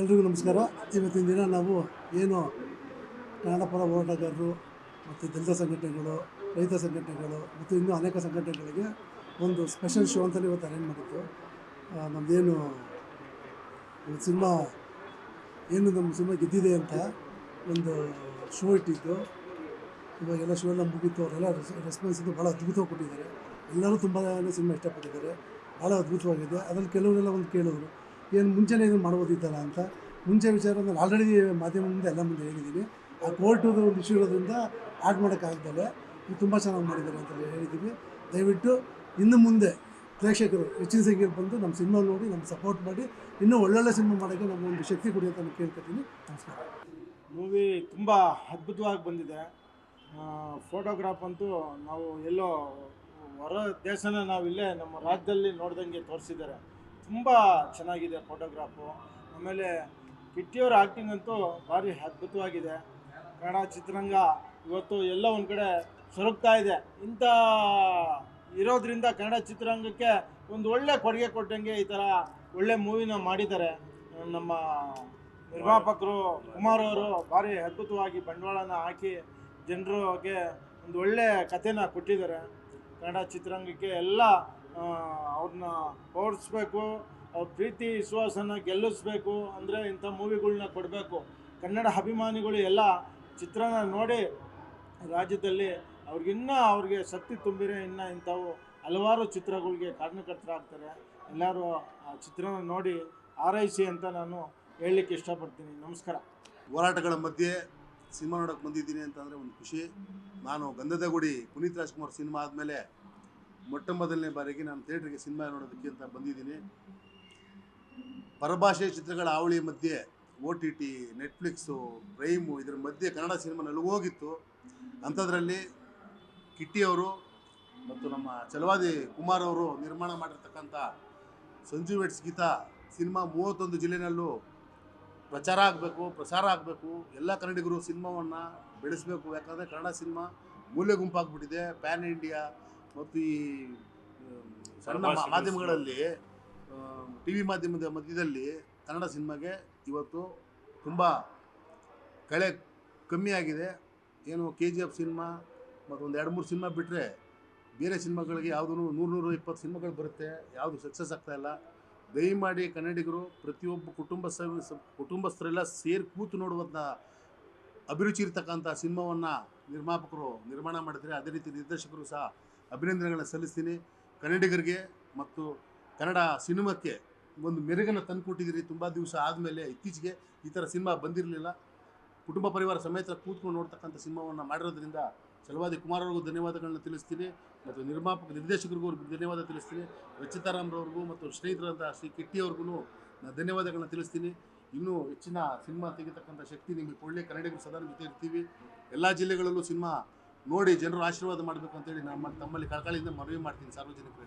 ಎಲ್ರಿಗೂ ನಮಸ್ಕಾರ. ಇವತ್ತಿನ ದಿನ ನಾವು ಏನು ಕನ್ನಡ ಪರ ಹೋರಾಟಗಾರರು ಮತ್ತು ದಲಿತ ಸಂಘಟನೆಗಳು, ರೈತ ಸಂಘಟನೆಗಳು ಮತ್ತು ಇನ್ನೂ ಅನೇಕ ಸಂಘಟನೆಗಳಿಗೆ ಒಂದು ಸ್ಪೆಷಲ್ ಶೋ ಅಂತಲೇ ಇವತ್ತು ಅರೇಂಜ್ ಮಾಡಿತ್ತು ನಮ್ಮದೇನು ಒಂದು ಸಿನಿಮಾ, ಏನು ನಮ್ಮ ಸಿನಿಮಾ ಗೆದ್ದಿದೆ ಅಂತ ಒಂದು ಶೋ ಇಟ್ಟಿದ್ದು. ಇವಾಗೆಲ್ಲ ಶೋ ಎಲ್ಲ ಮುಗಿತು, ಅವರೆಲ್ಲ ರೆಸ್ಪಾನ್ಸ್ ಇದು ಭಾಳ ಅದ್ಭುತವಾಗಿ ಕೊಟ್ಟಿದ್ದಾರೆ. ಎಲ್ಲರೂ ತುಂಬ ಸಿನಿಮಾ ಇಷ್ಟಪಟ್ಟಿದ್ದಾರೆ. ಭಾಳ ಅದ್ಭುತವಾಗಿದೆ. ಅದರಲ್ಲಿ ಕೆಲವರೆಲ್ಲ ಒಂದು ಕೇಳಿದ್ರು. ಏನು ಮುಂಚೆನೇ ಏನು ಮಾಡ್ಬೋದಿದ್ದಲ್ಲ ಅಂತ ಮುಂಚೆ ವಿಚಾರ ನಾನು ಆಲ್ರೆಡಿ ಮಾಧ್ಯಮ ಮುಂದೆ ಎಲ್ಲ ಮುಂದೆ ಹೇಳಿದ್ದೀನಿ ಆ ಕೋರ್ಟದು ಒಂದು ಇಶ್ಯೂ ಇರೋದ್ರಿಂದ ಆ್ಯಡ್ ಮಾಡೋಕ್ಕಾಗ್ದಲೆ ಇದು ತುಂಬ ಚೆನ್ನಾಗಿ ಮಾಡಿದ್ದಾರೆ ಅಂತ ಹೇಳಿದ್ದೀವಿ ದಯವಿಟ್ಟು ಇನ್ನು ಮುಂದೆ ಪ್ರೇಕ್ಷಕರು ಹೆಚ್ಚಿನ ಸಂಖ್ಯೆಯಲ್ಲಿ ಬಂದು ನಮ್ಮ ಸಿನಿಮಾ ನೋಡಿ, ನಮ್ಗೆ ಸಪೋರ್ಟ್ ಮಾಡಿ, ಇನ್ನೂ ಒಳ್ಳೊಳ್ಳೆ ಸಿನಿಮಾ ಮಾಡೋಕ್ಕೆ ಒಂದು ಶಕ್ತಿ ಕೊಡಿ ಅಂತ ನಾನು ಕೇಳ್ಕೊತೀನಿ. ನಮಸ್ಕಾರ. ಮೂವಿ ತುಂಬ ಅದ್ಭುತವಾಗಿ ಬಂದಿದೆ. ಫೋಟೋಗ್ರಾಫ್ ಅಂತೂ ನಾವು ಎಲ್ಲೋ ಹೊರ ದೇಶನ ನಾವಿಲ್ಲೇ ನಮ್ಮ ರಾಜ್ಯದಲ್ಲಿ ನೋಡ್ದಂಗೆ ತೋರಿಸಿದ್ದಾರೆ. ತುಂಬ ಚೆನ್ನಾಗಿದೆ ಫೋಟೋಗ್ರಾಫು. ಆಮೇಲೆ ಕಿಟ್ಟಿಯವ್ರ ಆ್ಯಕ್ಟಿಂಗ್ ಅಂತೂ ಭಾರಿ ಅದ್ಭುತವಾಗಿದೆ. ಕನ್ನಡ ಚಿತ್ರರಂಗ ಇವತ್ತು ಎಲ್ಲ ಒಂದು ಕಡೆ ಸೊರಗ್ತಾ ಇದೆ. ಇಂಥ ಇರೋದ್ರಿಂದ ಕನ್ನಡ ಚಿತ್ರರಂಗಕ್ಕೆ ಒಂದು ಒಳ್ಳೆ ಕೊಡುಗೆ ಕೊಟ್ಟಂಗೆ ಈ ಥರ ಒಳ್ಳೆ ಮೂವಿನ ಮಾಡಿದ್ದಾರೆ. ನಮ್ಮ ನಿರ್ಮಾಪಕರು, ಕುಮಾರ್ ಅವರು ಭಾರಿ ಅದ್ಭುತವಾಗಿ ಬಂಡವಾಳನ ಹಾಕಿ ಜನರಿಗೆ ಒಂದು ಒಳ್ಳೆ ಕಥೆನ ಕೊಟ್ಟಿದ್ದಾರೆ. ಕನ್ನಡ ಚಿತ್ರರಂಗಕ್ಕೆ ಎಲ್ಲ ಅವ್ರನ್ನ ಓಡಿಸ್ಬೇಕು, ಅವ್ರ ಪ್ರೀತಿ, ವಿಶ್ವಾಸನ ಗೆಲ್ಲಿಸ್ಬೇಕು, ಅಂದರೆ ಇಂಥ ಮೂವಿಗಳನ್ನ ಕೊಡಬೇಕು. ಕನ್ನಡ ಅಭಿಮಾನಿಗಳು ಎಲ್ಲ ಚಿತ್ರನ ನೋಡಿ ರಾಜ್ಯದಲ್ಲಿ ಅವ್ರಿಗಿನ್ನೂ ಅವ್ರಿಗೆ ಶಕ್ತಿ ತುಂಬಿರೋ ಇನ್ನು ಇಂಥವು ಹಲವಾರು ಚಿತ್ರಗಳಿಗೆ ಕಾರಣಕರ್ತರಾಗ್ತಾರೆ ಎಲ್ಲರೂ ಆ ಚಿತ್ರನ ನೋಡಿ ಆರೈಸಿ ಅಂತ ನಾನು ಹೇಳಲಿಕ್ಕೆ ಇಷ್ಟಪಡ್ತೀನಿ. ನಮಸ್ಕಾರ. ಹೋರಾಟಗಳ ಮಧ್ಯೆ ಸಿನಿಮಾ ನೋಡೋಕೆ ಬಂದಿದ್ದೀನಿ ಅಂತಂದರೆ ಒಂದು ಖುಷಿ. ನಾನು ಗಂಧದ ಗುಡಿ ಪುನೀತ್ ರಾಜ್ಕುಮಾರ್ ಸಿನಿಮಾ ಆದಮೇಲೆ ಮೊಟ್ಟ ಮೊದಲನೇ ಬಾರಿಗೆ ನಾನು ಥಿಯೇಟ್ರಿಗೆ ಸಿನಿಮಾ ನೋಡೋದಕ್ಕೆ ಅಂತ ಬಂದಿದ್ದೀನಿ. ಪರಭಾಷೆ ಚಿತ್ರಗಳ ಆವಳಿ ಮಧ್ಯೆ O T T Netflix Prime ಇದರ ಮಧ್ಯೆ ಕನ್ನಡ ಸಿನಿಮಾ ನಲುಗೋಗಿತ್ತು. ಅಂಥದ್ರಲ್ಲಿ ಕಿಟ್ಟಿಯವರು ಮತ್ತು ನಮ್ಮ ಚಲವಾದಿ ಕುಮಾರ್ ಅವರು ನಿರ್ಮಾಣ ಮಾಡಿರ್ತಕ್ಕಂಥ ಸಂಜು ವೆಟ್ಸ್ ಗೀತಾ ಸಿನಿಮಾ ಮೂವತ್ತೊಂದು ಜಿಲ್ಲೆಯಲ್ಲೂ ಪ್ರಚಾರ ಆಗಬೇಕು, ಪ್ರಸಾರ ಆಗಬೇಕು, ಎಲ್ಲ ಕನ್ನಡಿಗರು ಸಿನಿಮಾವನ್ನು ಬೆಳೆಸಬೇಕು. ಯಾಕಂದರೆ ಕನ್ನಡ ಸಿನಿಮಾ ಮೂಲೆ ಗುಂಪಾಗ್ಬಿಟ್ಟಿದೆ. ಪ್ಯಾನ್ ಇಂಡಿಯಾ ಮತ್ತು ಈ ಸಣ್ಣ ಮಾಧ್ಯಮಗಳಲ್ಲಿ ಟಿ ವಿ ಮಾಧ್ಯಮದ ಮಧ್ಯದಲ್ಲಿ ಕನ್ನಡ ಸಿನಿಮಾಗೆ ಇವತ್ತು ತುಂಬ ಕಳೆ ಕಮ್ಮಿಯಾಗಿದೆ. ಏನು ಕೆ ಜಿ ಎಫ್ ಸಿನಿಮಾ ಮತ್ತು ಒಂದು ಎರಡು ಮೂರು ಸಿನಿಮಾ ಬಿಟ್ಟರೆ ಬೇರೆ ಸಿನಿಮಾಗಳಿಗೆ ಯಾವುದೂ ನೂರು ನೂರು ಇಪ್ಪತ್ತು ಸಿನಿಮಾಗಳು ಬರುತ್ತೆ. ಯಾವುದು ಸಕ್ಸಸ್ ಆಗ್ತಾಯಿಲ್ಲ ದಯಮಾಡಿ ಕನ್ನಡಿಗರು ಪ್ರತಿಯೊಬ್ಬ ಕುಟುಂಬ ಕುಟುಂಬಸ್ಥರೆಲ್ಲ ಸೇರಿ ಕೂತು ನೋಡುವಂಥ ಅಭಿರುಚಿ ಇರ್ತಕ್ಕಂಥ ಸಿನಿಮಾವನ್ನು ನಿರ್ಮಾಪಕರು ನಿರ್ಮಾಣ ಮಾಡಿದರೆ ಅದೇ ರೀತಿ ನಿರ್ದೇಶಕರು ಸಹ ಅಭಿನಂದನೆಗಳನ್ನ ಸಲ್ಲಿಸ್ತೀನಿ. ಕನ್ನಡಿಗರಿಗೆ ಮತ್ತು ಕನ್ನಡ ಸಿನಿಮಾಕ್ಕೆ ಒಂದು ಮೆರುಗನ್ನು ತಂದುಕೊಟ್ಟಿದ್ದೀರಿ. ತುಂಬ ದಿವಸ ಆದಮೇಲೆ ಇತ್ತೀಚೆಗೆ ಈ ಥರ ಸಿನಿಮಾ ಬಂದಿರಲಿಲ್ಲ. ಕುಟುಂಬ ಪರಿವಾರ ಸಮೇತ ಕೂತ್ಕೊಂಡು ನೋಡ್ತಕ್ಕಂಥ ಸಿನಿಮಾವನ್ನು ಮಾಡಿರೋದ್ರಿಂದ ಚಲವಾದಿ ಕುಮಾರ್ ಅವ್ರಿಗೂ ಧನ್ಯವಾದಗಳನ್ನ ತಿಳಿಸ್ತೀನಿ ಮತ್ತು ನಿರ್ಮಾಪಕ, ನಿರ್ದೇಶಕರಿಗೂ ಧನ್ಯವಾದ ತಿಳಿಸ್ತೀನಿ. ರಚಿತಾರಾಮ್ರವ್ರಿಗೂ ಮತ್ತು ಸ್ನೇಹಿತರಂಥ ಶ್ರೀ ಕಿಟ್ಟಿಯವ್ರಿಗೂ ನಾನು ಧನ್ಯವಾದಗಳನ್ನ ತಿಳಿಸ್ತೀನಿ. ಇನ್ನೂ ಹೆಚ್ಚಿನ ಸಿನಿಮಾ ತೆಗೆತಕ್ಕಂಥ ಶಕ್ತಿ ನಿಮಗೆ ಕೊಳ್ಳೆ ಕನ್ನಡಿಗರು ಸದಾ ಜೊತೆ ಇರ್ತೀವಿ. ಎಲ್ಲ ಜಿಲ್ಲೆಗಳಲ್ಲೂ ಸಿನಿಮಾ ನೋಡಿ ಜನರು ಆಶೀರ್ವಾದ ಮಾಡಬೇಕು ಅಂತೇಳಿ ನಮ್ಮ ತಮ್ಮಲ್ಲಿ ಕಳಕಳಿಯಿಂದ ಮನವಿ ಮಾಡ್ತೀನಿ ಸಾರ್ವಜನಿಕರಲ್ಲಿ.